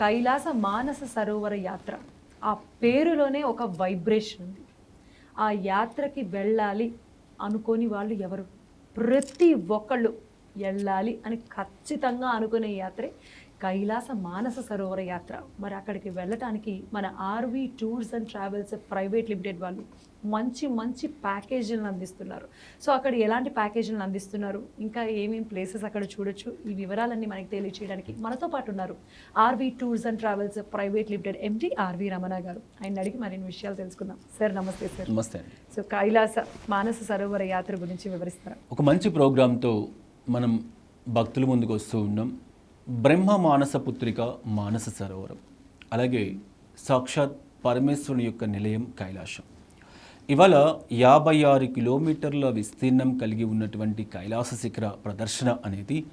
కైలాస మానస సరోవర యాత్ర. ఆ పేరులోనే ఒక వైబ్రేషన్ ఉంది. ఆ యాత్రకి వెళ్ళాలి అనుకోని వాళ్ళు ఎవరు? ప్రతి ఒక్కళ్ళు వెళ్ళాలి అని ఖచ్చితంగా అనుకునే యాత్రే. కైలాస మానస సరోవర యాత్ర. మరి అక్కడికి వెళ్ళటానికి మన R V tours and travels private limited వాళ్ళు మంచి మంచి ప్యాకేజీలను అందిస్తున్నారు. సో అక్కడ ఎలాంటి ప్యాకేజీలను అందిస్తున్నారు? ఇంకా ఏమేం ప్లేసెస్ అక్కడ చూడొచ్చు? ఈ వివరాలన్నీ మనకి తెలియచేయడానికి మనతో పాటు ఉన్నారు R V tours and travels private limited MD R V Ramana garu. ఆయన అడిగి మరిన్ని విషయాలు తెలుసుకుందాం. సార్ నమస్తే సార్. నమస్తే సో కైలాస మానస సరోవర యాత్ర గురించి వివరిస్తారా? ఒక మంచి ప్రోగ్రాంతో మనం భక్తుల ముందుకు వస్తూ ఉన్నాం. బ్రహ్మ మానస పుత్రిక మానస సరోవరం. అలాగే సాక్షాత్ పరమేశ్వరుని యొక్క నిలయం కైలాసం. ఇవాళ యాభై ఆరు కిలోమీటర్ల విస్తీర్ణం కలిగి ఉన్నటువంటి కైలాస శిఖర ప్రదర్శన అనేది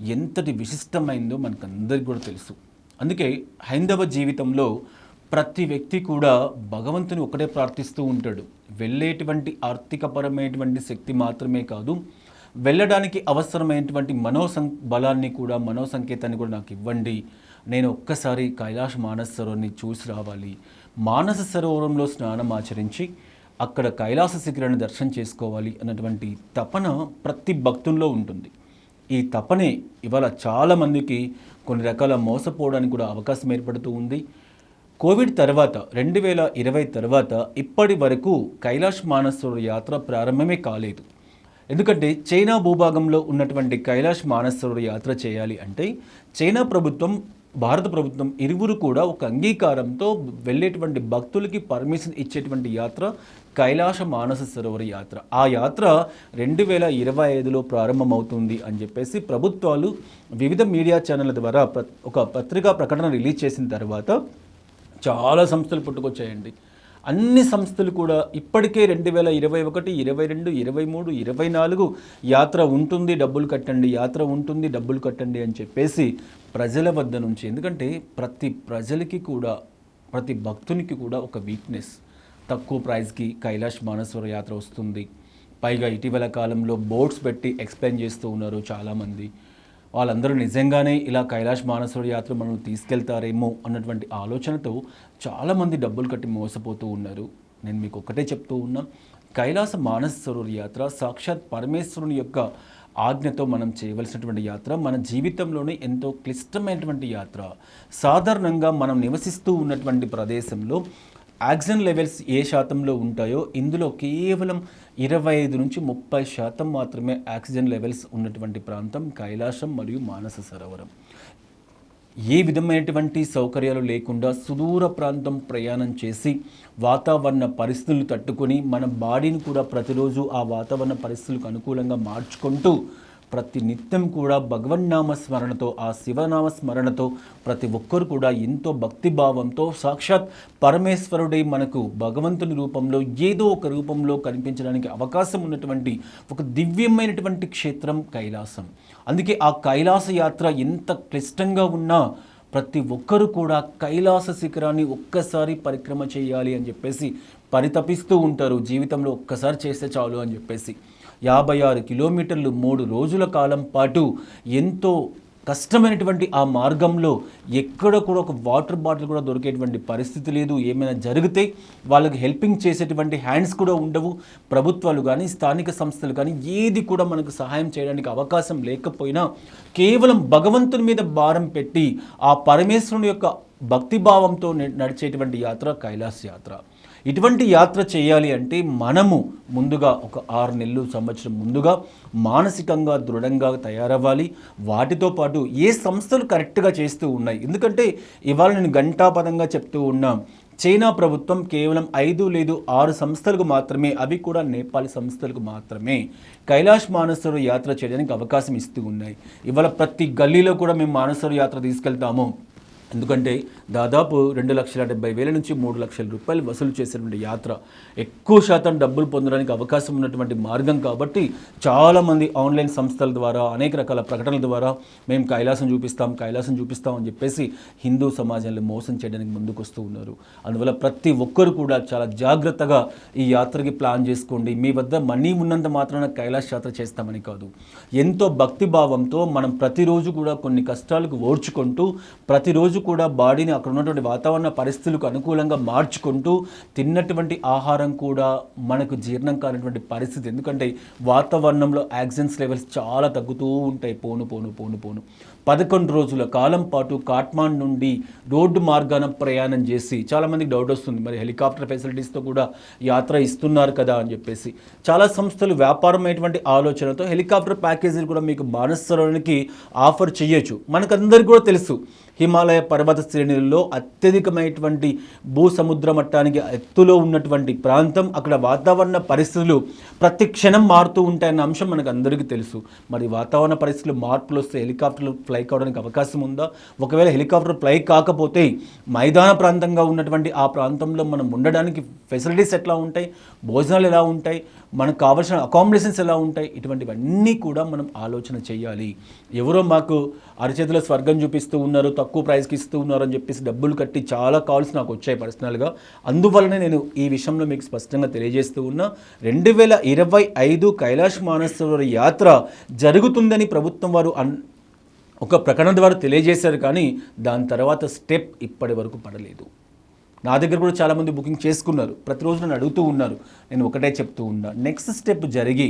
ఎంతటి విశిష్టమైందో మనకందరికీ కూడా తెలుసు. అందుకే హైందవ జీవితంలో ప్రతి వ్యక్తి కూడా భగవంతుని ఒకటే ప్రార్థిస్తూ ఉంటాడు. వెళ్ళేటువంటి ఆర్థికపరమైనటువంటి శక్తి మాత్రమే కాదు వెళ్ళడానికి అవసరమైనటువంటి మనోసం బలాన్ని కూడా మనో సంకేతాన్ని కూడా నాకు ఇవ్వండి. నేను ఒక్కసారి కైలాష్ మానస సరోవరాన్ని చూసి రావాలి. మానస సరోవరంలో స్నానం ఆచరించి అక్కడ కైలాస శిఖరాన్ని దర్శనం చేసుకోవాలి అన్నటువంటి తపన ప్రతి భక్తుల్లో ఉంటుంది. ఈ తపనే ఇవాళ చాలామందికి కొన్ని రకాల మోసపోవడానికి కూడా అవకాశం ఏర్పడుతూ ఉంది. కోవిడ్ తర్వాత రెండు వేల ఇరవై తర్వాత ఇప్పటి వరకు కైలాష్ మానసరోవర్ యాత్ర ప్రారంభమే కాలేదు. ఎందుకంటే చైనా భూభాగంలో ఉన్నటువంటి కైలాష్ మానసరోవర్ యాత్ర చేయాలి అంటే చైనా ప్రభుత్వం భారత ప్రభుత్వం ఇరువురు కూడా ఒక అంగీకారంతో వెళ్ళేటువంటి భక్తులకి పర్మిషన్ ఇచ్చేటువంటి యాత్ర కైలాస మానస సరోవర యాత్ర. ఆ యాత్ర రెండు వేల ఇరవై ఐదులో ప్రారంభమవుతుంది అని చెప్పేసి ప్రభుత్వాలు వివిధ మీడియా ఛానళ్ళ ద్వారా ప్ర- ఒక పత్రికా ప్రకటన రిలీజ్ చేసిన తర్వాత చాలా సంస్థలు పుట్టుకొచ్చాయండి. అన్ని సంస్థలు కూడా ఇప్పటికే రెండు వేల ఇరవై ఒకటి ఇరవై రెండు ఇరవై మూడు ఇరవై నాలుగు యాత్ర ఉంటుంది డబ్బులు కట్టండి యాత్ర ఉంటుంది డబ్బులు కట్టండి అని చెప్పేసి ప్రజల వద్ద నుంచి ఎందుకంటే ప్రతి ప్రజలకి కూడా ప్రతి భక్తునికి కూడా ఒక వీక్నెస్ తక్కువ ప్రైస్కి కైలాష్ మానసవర యాత్ర వస్తుంది. పైగా ఇటీవల కాలంలో బోర్డ్స్ పెట్టి ఎక్స్ప్లెయిన్ చేస్తూ ఉన్నారు చాలామంది. వాళ్ళందరూ నిజంగానే ఇలా కైలాష్ మానసరోవర్ యాత్ర మనం తీసుకెళ్తారేమో అన్నటువంటి ఆలోచనతో చాలామంది డబ్బులు కట్టి మోసపోతూ ఉన్నారు. నేను మీకు ఒకటే చెప్తూ ఉన్నా కైలాస మానసరోవర్ యాత్ర సాక్షాత్ పరమేశ్వరుని యొక్క ఆజ్ఞతో మనం చేయవలసినటువంటి యాత్ర మన జీవితంలోనే ఎంతో క్లిష్టమైనటువంటి యాత్ర. సాధారణంగా మనం నివసిస్తూ ఉన్నటువంటి ప్రదేశంలో ఆక్సిజన్ లెవెల్స్ ఏ శాతంలో ఉంటాయో ఇందులో కేవలం ఇరవై ఐదు నుంచి ముప్పై శాతం మాత్రమే ఆక్సిజన్ లెవెల్స్ ఉన్నటువంటి ప్రాంతం కైలాసం మరియు మానస సరోవరం. ఏ విధమైనటువంటి సౌకర్యాలు లేకుండా సుదూర ప్రాంతం ప్రయాణం చేసి వాతావరణ పరిస్థితులు తట్టుకొని మన బాడీని కూడా ప్రతిరోజు ఆ వాతావరణ పరిస్థితులకు అనుకూలంగా మార్చుకుంటూ ప్రతి నిత్యం కూడా భగవన్నామ స్మరణతో ఆ శివనామ స్మరణతో ప్రతి ఒక్కరు కూడా ఎంతో భక్తిభావంతో సాక్షాత్ పరమేశ్వరుడే మనకు భగవంతుని రూపంలో ఏదో ఒక రూపంలో కనిపించడానికి అవకాశం ఉన్నటువంటి ఒక దివ్యమైనటువంటి క్షేత్రం కైలాసం. అందుకే ఆ కైలాస యాత్ర ఎంత క్లిష్టంగా ఉన్నా ప్రతి ఒక్కరు కూడా కైలాస శిఖరాన్ని ఒక్కసారి పరిక్రమ చేయాలి అని చెప్పేసి పరితపిస్తూ ఉంటారు. జీవితంలో ఒక్కసారి చేస్తే చాలు అని చెప్పేసి. యాభై ఆరు కిలోమీటర్లు మూడు రోజుల కాలం పాటు ఎంతో కష్టమైనటువంటి ఆ మార్గంలో ఎక్కడ కూడా ఒక వాటర్ బాటిల్ కూడా దొరికేటువంటి పరిస్థితి లేదు. ఏమైనా జరిగితే వాళ్ళకి హెల్పింగ్ చేసేటువంటి హ్యాండ్స్ కూడా ఉండవు. ప్రభుత్వాలు కానీ స్థానిక సంస్థలు కానీ ఏది కూడా మనకు సహాయం చేయడానికి అవకాశం లేకపోయినా కేవలం భగవంతుని మీద భారం పెట్టి ఆ పరమేశ్వరుని యొక్క భక్తిభావంతో నడిచేటువంటి యాత్ర కైలాస్ యాత్ర. ఇటువంటి యాత్ర చేయాలి అంటే మనము ముందుగా ఒక ఆరు నెలలు సంవత్సరం ముందుగా మానసికంగా దృఢంగా తయారవ్వాలి. వాటితో పాటు ఏ సంస్థలు కరెక్ట్గా చేస్తూ ఉన్నాయి? ఎందుకంటే ఇవాళ నేను గంటాపదంగా చెప్తూ ఉన్నా చైనా ప్రభుత్వం కేవలం ఐదు లేదు ఆరు సంస్థలకు మాత్రమే అవి కూడా నేపాల్ సంస్థలకు మాత్రమే కైలాష్ మానసరు యాత్ర చేయడానికి అవకాశం ఇస్తూ ఉన్నాయి. ఇవాళ ప్రతి గల్లీలో కూడా మేము మానసరు యాత్ర తీసుకెళ్తాము. ఎందుకంటే దాదాపు రెండు లక్షల డెబ్బై వేల నుంచి మూడు లక్షల రూపాయలు వసూలు చేసినటువంటి యాత్ర ఎక్కువ శాతం డబ్బులు పొందడానికి అవకాశం ఉన్నటువంటి మార్గం కాబట్టి చాలామంది ఆన్లైన్ సంస్థల ద్వారా అనేక రకాల ప్రకటనల ద్వారా మేము కైలాసం చూపిస్తాం కైలాసం చూపిస్తాం అని చెప్పేసి హిందూ సమాజంలో మోసం చేయడానికి ముందుకు వస్తూ ఉన్నారు. అందువల్ల ప్రతి ఒక్కరు కూడా చాలా జాగ్రత్తగా ఈ యాత్రకి ప్లాన్ చేసుకోండి. మీ వద్ద మనీ ఉన్నంత మాత్రాన కైలాస యాత్ర చేస్తామని కాదు. ఎంతో భక్తి భావంతో మనం ప్రతిరోజు కూడా కొన్ని కష్టాలకు ఓర్చుకుంటూ ప్రతిరోజు కూడా బాడీని అక్కడ ఉన్నటువంటి వాతావరణ పరిస్థితులకు అనుకూలంగా మార్చుకుంటూ తిన్నటువంటి ఆహారం కూడా మనకు జీర్ణం కానటువంటి పరిస్థితి. ఎందుకంటే వాతావరణంలో యాక్సిజన్స్ లెవెల్స్ చాలా తగ్గుతూ ఉంటాయి. పోను పోను పోను పోను. పదకొండు రోజుల కాలం పాటు కాట్మాండ్ నుండి రోడ్డు మార్గాన ప్రయాణం చేసి చాలామందికి డౌట్ వస్తుంది. మరి హెలికాప్టర్ ఫెసిలిటీస్తో కూడా యాత్ర ఇస్తున్నారు కదా అని చెప్పేసి. చాలా సంస్థలు వ్యాపారమైనటువంటి ఆలోచనతో హెలికాప్టర్ ప్యాకేజీలు కూడా మీకు బానిసరానికి ఆఫర్ చేయొచ్చు. మనకందరికీ కూడా తెలుసు. హిమాలయ పర్వత శ్రేణులలో అత్యధికమైనటువంటి భూ సముద్ర మట్టానికి ఎత్తులో ఉన్నటువంటి ప్రాంతం అక్కడ వాతావరణ పరిస్థితులు ప్రతి క్షణం మారుతూ ఉంటాయన్న అంశం మనకు అందరికీ తెలుసు. మరి వాతావరణ పరిస్థితులు మార్పులు వస్తే హెలికాప్టర్లు ఫ్లై కావడానికి అవకాశం ఉందా? ఒకవేళ హెలికాప్టర్ ఫ్లై కాకపోతే మైదాన ప్రాంతంగా ఉన్నటువంటి ఆ ప్రాంతంలో మనం ఉండడానికి ఫెసిలిటీస్ ఎట్లా ఉంటాయి? భోజనాలు ఎలా ఉంటాయి? మనకు కావాల్సిన అకామిడేషన్స్ ఎలా ఉంటాయి? ఇటువంటివన్నీ కూడా మనం ఆలోచన చేయాలి. ఎవరో మాకు అరచేతిలో స్వర్గం చూపిస్తూ ఉన్నారు తక్కువ ప్రైస్కి ఇస్తున్నారని చెప్పేసి డబ్బులు కట్టి చాలా కాల్స్ నాకు వచ్చాయి పర్సనల్గా. అందువల్లనే నేను ఈ విషయంలో మీకు స్పష్టంగా తెలియజేస్తూ ఉన్నా రెండు వేల ఇరవై ఐదు కైలాష్ మానసరోవర్ యాత్ర జరుగుతుందని ప్రభుత్వం వారు అన్ ఒక ప్రకటన ద్వారా తెలియజేశారు కానీ దాని తర్వాత స్టెప్ ఇప్పటి వరకు పడలేదు. నా దగ్గర కూడా చాలామంది బుకింగ్ చేసుకున్నారు. ప్రతిరోజు నన్ను అడుగుతూ ఉన్నారు. నేను ఒకటే చెప్తూ ఉన్నా. నెక్స్ట్ స్టెప్ జరిగి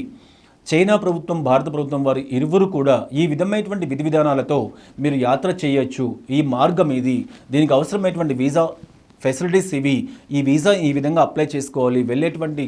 చైనా ప్రభుత్వం భారత ప్రభుత్వం వారు ఇరువురు కూడా ఈ విధమైనటువంటి విధి విధానాలతో మీరు యాత్ర చేయొచ్చు. ఈ మార్గం ఇది దీనికి అవసరమైనటువంటి వీసా ఫెసిలిటీస్ ఇవి. ఈ వీసా ఈ విధంగా అప్లై చేసుకోవాలి. వెళ్ళేటువంటి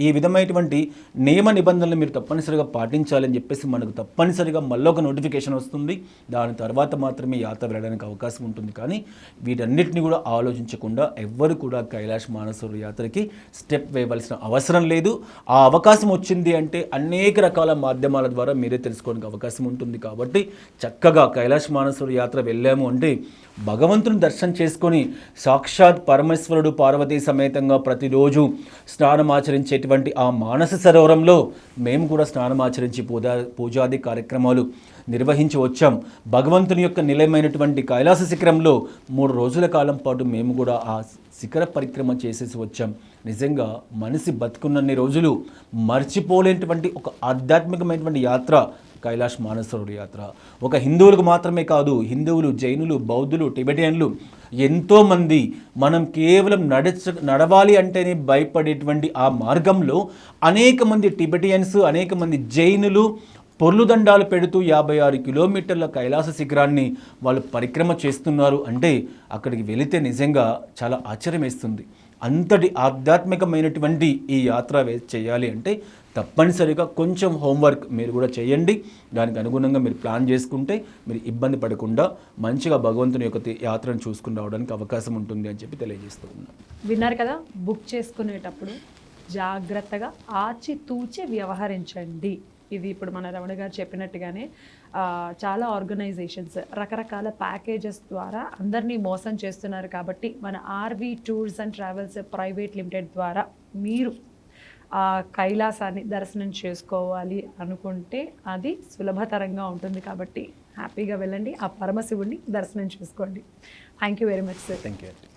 ఈ విధమైనటువంటి నియమ నిబంధనలు మీరు తప్పనిసరిగా పాటించాలని చెప్పేసి మనకు తప్పనిసరిగా మళ్ళొక నోటిఫికేషన్ వస్తుంది. దాని తర్వాత మాత్రమే యాత్ర వెళ్ళడానికి అవకాశం ఉంటుంది. కానీ వీటన్నిటిని కూడా ఆలోచించకుండా ఎవ్వరు కూడా కైలాష్ మానసరు యాత్రకి స్టెప్ వేయవలసిన అవసరం లేదు. ఆ అవకాశం వచ్చింది అంటే అనేక రకాల మాధ్యమాల ద్వారా మీరే తెలుసుకోవడానికి అవకాశం ఉంటుంది. కాబట్టి చక్కగా కైలాష్ మానసరు యాత్ర వెళ్ళాము అంటే భగవంతుని దర్శనం చేసుకొని సాక్షాత్ పరమేశ్వరుడు పార్వతీ సమేతంగా ప్రతిరోజు స్నానం ఉండేటువంటి ఆ మానస సరోవరంలో మేము కూడా స్నానం ఆచరించి పూజా పూజాది కార్యక్రమాలు నిర్వహించి వచ్చాం. భగవంతుని యొక్క నిలయమైనటువంటి కైలాస శిఖరంలో మూడు రోజుల కాలం పాటు మేము కూడా ఆ శిఖర పరిక్రమ చేసేసి వచ్చాం. నిజంగా మనిషి బతుకున్నన్ని రోజులు మర్చిపోలేనటువంటి ఒక ఆధ్యాత్మికమైనటువంటి యాత్ర కైలాష్ మానసరోవర్ యాత్ర. ఒక హిందువులకు మాత్రమే కాదు హిందువులు జైనులు బౌద్ధులు టిబెటియన్లు ఎంతోమంది మనం కేవలం నడచ నడవాలి అంటేనే భయపడేటువంటి ఆ మార్గంలో అనేక మంది టిబెటియన్స్ అనేక మంది జైనులు పొర్లుదండాలు పెడుతూ యాభై ఆరు కిలోమీటర్ల కైలాస శిఖరాన్ని వాళ్ళు పరిక్రమ చేస్తున్నారు అంటే అక్కడికి వెళితే నిజంగా చాలా ఆశ్చర్యం వేస్తుంది అంతటి ఆధ్యాత్మికమైనటువంటి ఈ యాత్ర చేయాలి అంటే తప్పనిసరిగా కొంచెం హోంవర్క్ మీరు కూడా చేయండి. దానికి అనుగుణంగా మీరు ప్లాన్ చేసుకుంటే మీరు ఇబ్బంది పడకుండా మంచిగా భగవంతుని యొక్క యాత్రను చూసుకుని రావడానికి అవకాశం ఉంటుంది అని చెప్పి తెలియజేస్తూ ఉన్నాను. విన్నారు కదా? బుక్ చేసుకునేటప్పుడు జాగ్రత్తగా ఆచితూచి వ్యవహరించండి. ఇది ఇప్పుడు మన రమణ గారు చెప్పినట్టుగానే చాలా ఆర్గనైజేషన్స్ రకరకాల ప్యాకేజెస్ ద్వారా అందరినీ మోసం చేస్తున్నారు కాబట్టి మన R V tours and travels private limited ద్వారా మీరు ఆ కైలాసాన్ని దర్శనం చేసుకోవాలి అనుకుంటే అది సులభతరంగా ఉంటుంది కాబట్టి హ్యాపీగా వెళ్ళండి. ఆ పరమశివుడిని దర్శనం చేసుకోండి. Thank you very much sir thank you